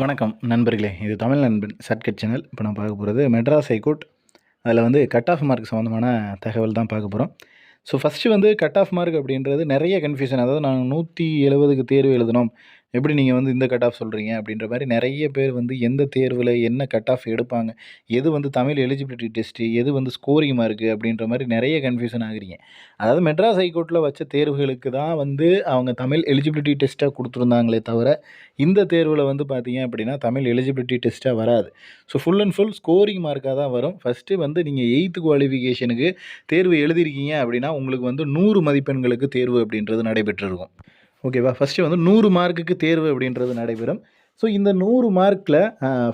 வணக்கம் நண்பர்களே. இது தமிழ் நண்பன் சர்க்கட் சேனல். இப்போ நான் பார்க்க போகிறது மெட்ராஸ் ஹைகோர்ட். அதில் வந்து கட் ஆஃப் மார்க் சம்மந்தமான தகவல் தான் பார்க்க போகிறோம் ஸோ ஃபஸ்ட்டு வந்து கட் ஆஃப் மார்க் அப்படின்றது நிறைய கன்ஃபியூஷன் அதாவது நாங்கள் நூற்றி எழுபதுக்கு தேர்வு எழுதணும் எப்படி நீங்கள் வந்து இந்த கட் ஆஃப் சொல்கிறீங்க அப்படின்ற மாதிரி நிறைய பேர் வந்து எந்த தேர்வில் என்ன கட் ஆஃப் எடுப்பாங்க? எது வந்து தமிழ் எலிஜிபிலிட்டி டெஸ்ட்டு எது வந்து ஸ்கோரிங் மார்க்கு அப்படின்ற மாதிரி நிறைய கன்ஃபியூஷன் ஆகுறீங்க. அதாவது மெட்ராஸ் ஹைகோர்ட்டில் வச்ச தேர்வுகளுக்கு தான் வந்து அவங்க தமிழ் எலிஜிபிலிட்டி டெஸ்ட்டாக கொடுத்துருந்தாங்களே தவிர இந்த தேர்வில் வந்து பார்த்தீங்க அப்படின்னா தமிழ் எலிஜிபிலிட்டி டெஸ்ட்டாக வராது. So full and full scoring மார்க்காக தான் வரும். ஃபஸ்ட்டு வந்து நீங்கள் எயித்து குவாலிஃபிகேஷனுக்கு தேர்வு எழுதிருக்கீங்க அப்படின்னா உங்களுக்கு வந்து நூறு மதிப்பெண்களுக்கு தேர்வு அப்படின்றது நடைபெற்றிருக்கும். ஓகேவா? ஃபஸ்ட்டு வந்து நூறு மார்க்குக்கு தேர்வு அப்படின்றது நடைபெறும். ஸோ இந்த நூறு மார்க்கில்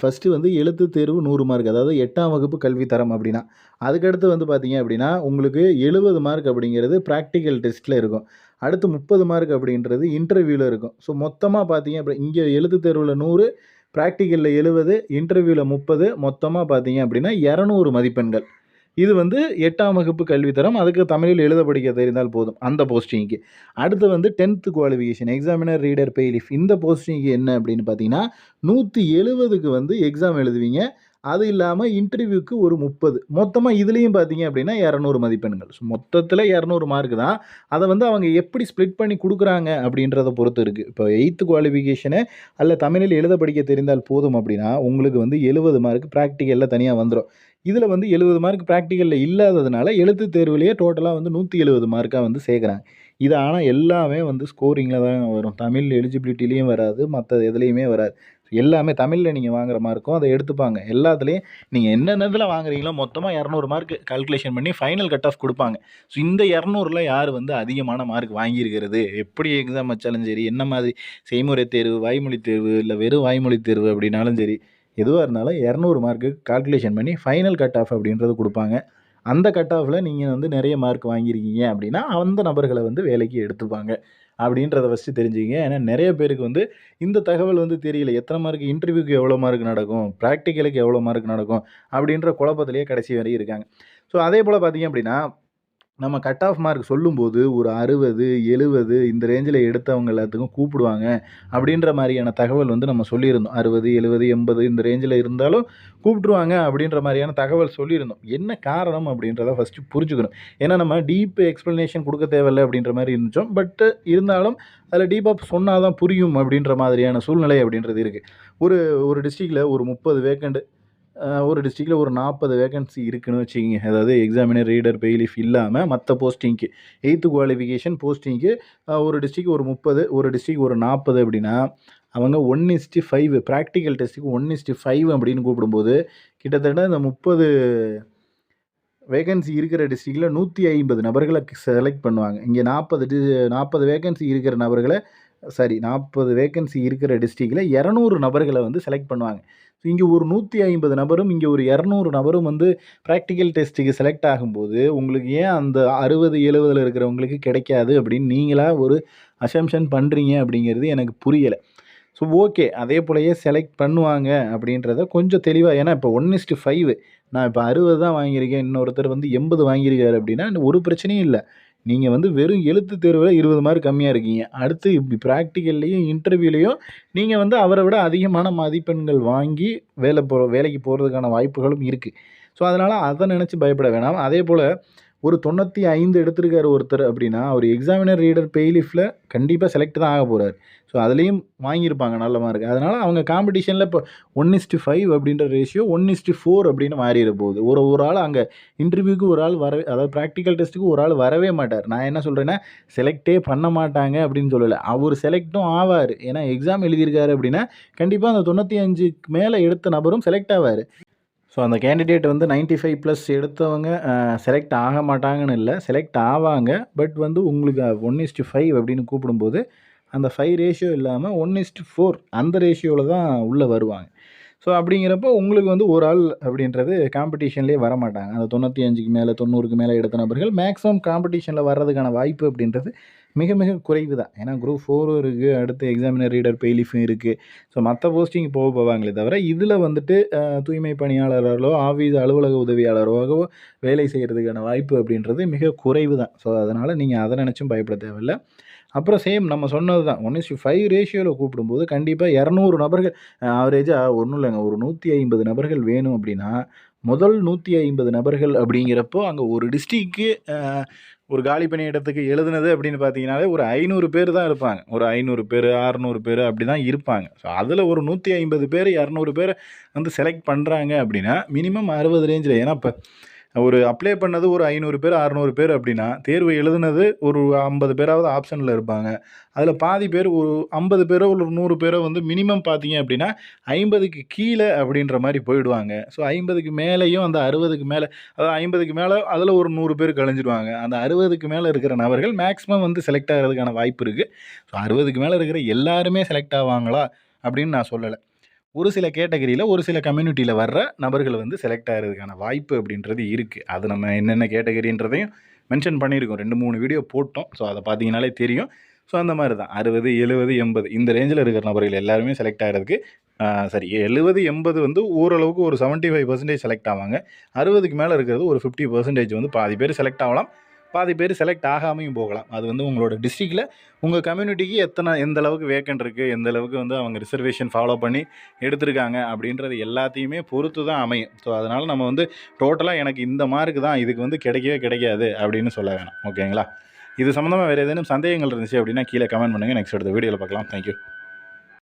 ஃபஸ்ட்டு வந்து எழுத்து தேர்வு நூறு மார்க். அதாவது எட்டாம் வகுப்பு கல்வி தரம் அப்படின்னா. அதுக்கடுத்து வந்து பார்த்தீங்க அப்படின்னா உங்களுக்கு எழுபது மார்க் அப்படிங்கிறது ப்ராக்டிக்கல் டெஸ்ட்டில் இருக்கும். அடுத்து முப்பது மார்க் அப்படின்றது இன்டர்வியூவில் இருக்கும். ஸோ மொத்தமாக பார்த்தீங்க அப்படி இங்கே எழுத்து தேர்வில் நூறு ப்ராக்டிக்கலில் எழுபது இன்டர்வியூவில் முப்பது மொத்தமாக பார்த்தீங்க அப்படின்னா இரநூறு மதிப்பெண்கள். இது வந்து எட்டாம் வகுப்பு கல்வித்தரம் அதுக்கு தமிழில் எழுத படிக்க தெரிந்தால் போதும். அந்த போஸ்டிங்க்கு அடுத்து வந்து tenth qualification examiner reader bailiff இந்த போஸ்டிங்க்கு என்ன அப்படின்னு பார்த்தீங்கன்னா நூற்றி எழுபதுக்கு வந்து எக்ஸாம் எழுதுவீங்க. அது இல்லாமல் இன்டர்வியூக்கு ஒரு முப்பது. மொத்தமாக இதுலேயும் பார்த்தீங்க அப்படின்னா இரநூறு மதிப்பெண்கள். ஸோ மொத்தத்தில் இரநூறு மார்க் தான். அதை வந்து அவங்க எப்படி ஸ்ப்ளிட் பண்ணி கொடுக்குறாங்க அப்படின்றத பொறுத்து இருக்குது இப்போ எயித்து குவாலிஃபிகேஷனு அல்ல தமிழில் எழுத படிக்க தெரிந்தால் போதும் அப்படின்னா உங்களுக்கு வந்து எழுபது மார்க் ப்ராக்டிக்கலில் தனியாக வந்துடும் இதில் வந்து எழுபது மார்க் ப்ராக்டிக்கலில் இல்லாததுனால எழுத்து தேர்வுலேயே டோட்டலாக வந்து நூற்றி எழுபது மார்க்காக வந்து சேர்க்குறாங்க. இது ஆனால் எல்லாமே வந்து ஸ்கோரிங்கில் தான் வரும். தமிழ் எலிஜிபிலிட்டிலையும் வராது மற்ற எதுலேயுமே வராது. எல்லாமே தமிழில் நீங்கள் வாங்குற மார்க்கும் அதை எடுத்துப்பாங்க. எல்லாத்துலேயும் நீங்கள் என்னென்னதில் வாங்குறீங்களோ மொத்தமாக இரநூறு மார்க் கால்குலேஷன் பண்ணி ஃபைனல் கட் ஆஃப் கொடுப்பாங்க. ஸோ இந்த இரநூறுல யார் வந்து அதிகமான மார்க் வாங்கியிருக்கிறது? எப்படி எக்ஸாம் வச்சாலும் சரி என்ன மாதிரி செய்முறை தேர்வு வாய்மொழி தேர்வு இல்லை வெறும் வாய்மொழி தேர்வு அப்படின்னாலும் சரி எதுவாக இருந்தாலும் இரநூறு மார்க்கு கால்குலேஷன் பண்ணி ஃபைனல் கட் ஆஃப் அப்படின்றது கொடுப்பாங்க. அந்த கட் ஆஃபில் நீங்கள் வந்து நிறைய மார்க் வாங்கியிருக்கீங்க அப்படின்னா அந்த நபர்களை வந்து வேலைக்கு எடுத்துப்பாங்க. அப்படின்றத ஃபஸ்ட்டு தெரிஞ்சுங்க ஏன்னா நிறைய பேருக்கு வந்து இந்த தகவல் வந்து தெரியல. எத்தனை மார்க் இன்டர்வியூக்கு எவ்வளோ மார்க் நடக்கும்? ப்ராக்டிக்கலுக்கு எவ்வளோ மார்க் நடக்கும்? அப்படின்ற குழப்பத்திலேயே கடைசி வரையும் இருக்காங்க. ஸோ அதே போல் பார்த்தீங்க அப்படின்னா நம்ம கட் ஆஃப் மார்க் சொல்லும்போது ஒரு அறுபது எழுபது இந்த ரேஞ்சில் எடுத்தவங்க எல்லாத்துக்கும் கூப்பிடுவாங்க. அப்படின்ற மாதிரியான தகவல் வந்து நம்ம சொல்லியிருந்தோம். அறுபது எழுபது எண்பது இந்த ரேஞ்சில் இருந்தாலும் கூப்பிட்ருவாங்க அப்படின்ற மாதிரியான தகவல் சொல்லியிருந்தோம். என்ன காரணம் அப்படின்றத ஃபஸ்ட்டு புரிஞ்சுக்கணும். ஏன்னா நம்ம டீப் எக்ஸ்ப்ளனேஷன் கொடுக்க தேவையில்லை அப்படின்ற மாதிரி இருந்துச்சோம். பட் இருந்தாலும் அதில் டீப்பாக சொன்னால் தான் புரியும் அப்படின்ற மாதிரியான சூழ்நிலை அப்படின்றது இருக்குது ஒரு ஒரு டிஸ்ட்ரிக்டில் ஒரு முப்பது வேக்கண்ட் ஒரு டிஸ்ட்ரிக்டில் ஒரு நாற்பது வேகன்சி இருக்குன்னு வச்சுக்கிங்க. அதாவது எக்ஸாமினர் ரீடர் பெய்லிஃப் இல்லாமல் மற்ற போஸ்டிங்க்கு எயித்து குவாலிஃபிகேஷன் போஸ்டிங்க்கு ஒரு டிஸ்ட்ரிக் ஒரு முப்பது ஒரு டிஸ்ட்ரிக் ஒரு நாற்பது அப்படின்னா அவங்க one is to five practical டெஸ்ட்டுக்கு ஒன் இஸ்டி ஃபைவ் அப்படின்னு கூப்பிடும்போது கிட்டத்தட்ட இந்த முப்பது வேகன்சி இருக்கிற டிஸ்ட்ரிக்டில் நூற்றி ஐம்பது நபர்களை செலக்ட் பண்ணுவாங்க. இங்கே நாற்பது டி நாற்பது வேகன்சி இருக்கிற நபர்களை சாரி நாற்பது வேகன்சி இருக்கிற டிஸ்ட்ரிக்டில் இரநூறு நபர்களை வந்து செலக்ட் பண்ணுவாங்க. ஸோ இங்கே ஒரு நூற்றி ஐம்பது நபரும் இங்கே ஒரு இரநூறு நபரும் வந்து ப்ராக்டிக்கல் டெஸ்ட்டுக்கு செலக்ட் ஆகும்போது உங்களுக்கு ஏன் அந்த அறுபது எழுபதில் இருக்கிறவங்களுக்கு கிடைக்காது அப்படின்னு நீங்களாக ஒரு அசம்ஷன் பண்ணுறீங்க அப்படிங்கிறது எனக்கு புரியலை. ஸோ ஓகே அதே போலயே செலக்ட் பண்ணுவாங்க அப்படின்றத கொஞ்சம் தெளிவாக ஏன்னா இப்போ ஒன் இஸ்ட்டு ஃபைவ் நான் இப்போ அறுபது தான் வாங்கியிருக்கேன் இன்னொருத்தர் வந்து எண்பது வாங்கியிருக்காரு அப்படின்னா ஒரு பிரச்சனையும் இல்லை. நீங்கள் வந்து வெறும் எழுத்து தேர்வில் இருபது மார்க் கம்மியாக இருக்கீங்க. அடுத்து இப்படி ப்ராக்டிக்கல்லையும் இன்டர்வியூலையும் நீங்கள் வந்து அவரை விட அதிகமான மதிப்பெண்கள் வாங்கி வேலை போகிற வேலைக்கு போகிறதுக்கான வாய்ப்புகளும் இருக்குது ஸோ அதனால் அதை நினச்சி பயப்பட வேணாம். அதே போல் ஒரு தொண்ணூற்றி ஐந்து எடுத்திருக்காரு ஒருத்தர் அப்படின்னா அவர் எக்ஸாமினர் ரீடர் பெய்லிஃபில் கண்டிப்பாக செலக்ட் தான் ஆக போகிறார் ஸோ அதுலேயும் வாங்கியிருப்பாங்க நல்ல மார்க் அதனால் அவங்க காம்படிஷனில் இப்போ ஒன் இஸ்டு ஃபைவ் அப்படின்ற ratio one is to four அப்படின்னு மாறிட போகுது. ஒரு ஒரு ஆள் அங்கே இன்டர்வியூக்கு ஒரு ஆள் வரவே அதாவது ப்ராக்டிக்கல் டெஸ்ட்டுக்கு ஒரு ஆள் வரவே மாட்டார். நான் என்ன சொல்கிறேன்னா செலக்டே பண்ண மாட்டாங்க அப்படின்னு சொல்லலை. அவர் செலக்டும் ஆவார். ஏன்னா எக்ஸாம் எழுதியிருக்காரு அப்படின்னா கண்டிப்பாக அந்த தொண்ணூற்றி அஞ்சுக்கு மேலே எடுத்த நபரும் செலக்ட் ஆவார். ஸோ அந்த கேண்டிடேட் வந்து நைன்ட்டி ஃபைவ் ப்ளஸ் எடுத்தவங்க செலக்ட் ஆக மாட்டாங்கன்னு இல்லை. செலக்ட் ஆவாங்க. பட் வந்து உங்களுக்கு ஒன் இஸ்ட்டு ஃபைவ் அப்படின்னு கூப்பிடும்போது அந்த ஃபைவ் ரேஷியோ இல்லாமல் ஒன் இஸ்ட்டு ஃபோர் அந்த ரேஷியோவில் தான் உள்ளே வருவாங்க. ஸோ அப்படிங்கிறப்போ உங்களுக்கு வந்து ஒரு ஆள் அப்படின்றது காம்படிஷன்லேயே வரமாட்டாங்க. அந்த தொண்ணூற்றி அஞ்சுக்கு மேலே தொண்ணூறுக்கு மேலே எடுத்த நபர்கள் மேக்ஸிமம் காம்படிஷனில் வர்றதுக்கான வாய்ப்பு அப்படின்றது மிக மிக குறைவு தான். ஏன்னா குரூப் ஃபோரும் இருக்குது அடுத்து எக்ஸாமினர் ரீடர் பெய்லிஃபும் இருக்குது ஸோ மற்ற போஸ்டிங் போக போவாங்களே தவிர இதில் வந்துட்டு தூய்மை பணியாளர்களோ ஆஃபீஸ் அலுவலக உதவியாளரோகவோ வேலை செய்கிறதுக்கான வாய்ப்பு அப்படின்றது மிக குறைவு தான். ஸோ அதனால் நீங்கள் அதை நினச்சும் பயப்பட தேவையில்லை. அப்புறம் சேம் நம்ம சொன்னது தான் ஒன் இஸ்டு ஃபைவ் ரேஷியோவில் கூப்பிடும்போது கண்டிப்பாக இரநூறு நபர்கள் ஆவரேஜாக ஒன்றும் இல்லைங்க. ஒரு நூற்றி ஐம்பது நபர்கள் வேணும் அப்படின்னா முதல் நூற்றி ஐம்பது நபர்கள் அப்படிங்கிறப்போ அங்கே ஒரு டிஸ்ட்ரிக்கு ஒரு காலி பணியிடத்துக்கு எழுதுனது அப்படின்னு பார்த்தீங்கன்னாலே ஒரு ஐநூறு பேர் தான் இருப்பாங்க. ஒரு ஐநூறு பேர் அறநூறு பேர் அப்படி தான் இருப்பாங்க. ஸோ அதில் ஒரு நூற்றி ஐம்பது பேர் இரநூறு பேர் வந்து செலக்ட் பண்ணுறாங்க அப்படின்னா மினிமம் அறுபது ரேஞ்சில் ஏன்னா இப்போ ஒரு அப்ளை பண்ணது ஒரு ஐநூறு பேர் அறநூறு பேர் அப்படின்னா தேர்வு எழுதுனது ஒரு ஐம்பது பேராவது ஆப்ஷனில் இருப்பாங்க. அதில் பாதி பேர் ஒரு ஐம்பது பேரோ ஒரு நூறு பேரோ வந்து மினிமம் பார்த்தீங்க அப்படின்னா ஐம்பதுக்கு கீழே அப்படின்ற மாதிரி போயிடுவாங்க. ஸோ ஐம்பதுக்கு மேலேயும் அந்த அறுபதுக்கு மேலே அதாவது ஐம்பதுக்கு மேலே அதில் ஒரு நூறு பேர் கழிஞ்சிடுவாங்க. அந்த அறுபதுக்கு மேலே இருக்கிற நபர்கள் மேக்ஸிமம் வந்து செலக்ட் ஆகிறதுக்கான வாய்ப்பு இருக்குது ஸோ அறுபதுக்கு மேலே இருக்கிற எல்லாருமே செலக்ட் ஆவாங்களா? அப்படின்னு நான் சொல்லலை. ஒரு சில கேட்டகரியில் ஒரு சில கம்யூனிட்டியில் வர்ற நபர்கள் வந்து செலக்ட் ஆகிறதுக்கான வாய்ப்பு அப்படின்றது இருக்குது அது நம்ம என்னென்ன கேட்டகரின்றதையும் மென்ஷன் பண்ணியிருக்கோம். ரெண்டு மூணு வீடியோ போட்டோம். ஸோ அதை பார்த்தீங்கனாலே தெரியும். ஸோ அந்த மாதிரி தான் அறுபது எழுபது எண்பது. இந்த ரேஞ்சில் இருக்கிற நபர்கள் எல்லாருமே செலக்ட் ஆகிறதுக்கு சரி எழுபது எண்பது வந்து ஓரளவுக்கு ஒரு 75% ஃபைவ் பர்சன்டேஜ் செலக்ட் ஆவாங்க. அறுபதுக்கு மேலே இருக்கிறது ஒரு ஃபிஃப்டி பர்சன்டேஜ் வந்து பாதி பேர் செலக்ட் ஆகலாம். பாதி பேர் செலக்ட் ஆகாமையும் போகலாம். அது வந்து உங்களோட டிஸ்ட்ரிக்டில் உங்கள் கம்யூனிட்டிக்கு எத்தனை எந்த அளவுக்கு வேக்கண்ட் இருக்குது எந்த அளவுக்கு வந்து அவங்க ரிசர்வேஷன் ஃபாலோ பண்ணி எடுத்திருக்காங்க அப்படின்றது எல்லாத்தையுமே பொறுத்து தான் அமையும். ஸோ அதனால் நம்ம வந்து டோட்டலாக எனக்கு இந்த மார்க் தான் இதுக்கு வந்து கிடைக்கவே கிடைக்காது அப்படின்னு சொல்ல வேணாம். ஓகேங்களா இது சம்மந்தமாக வேறு ஏதேனும் சந்தேகங்கள் இருந்துச்சு அப்படின்னா கீழே கமெண்ட் பண்ணுங்கள் நெக்ஸ்ட் அடுத்த வீடியோவில் பார்க்கலாம். தேங்க்யூ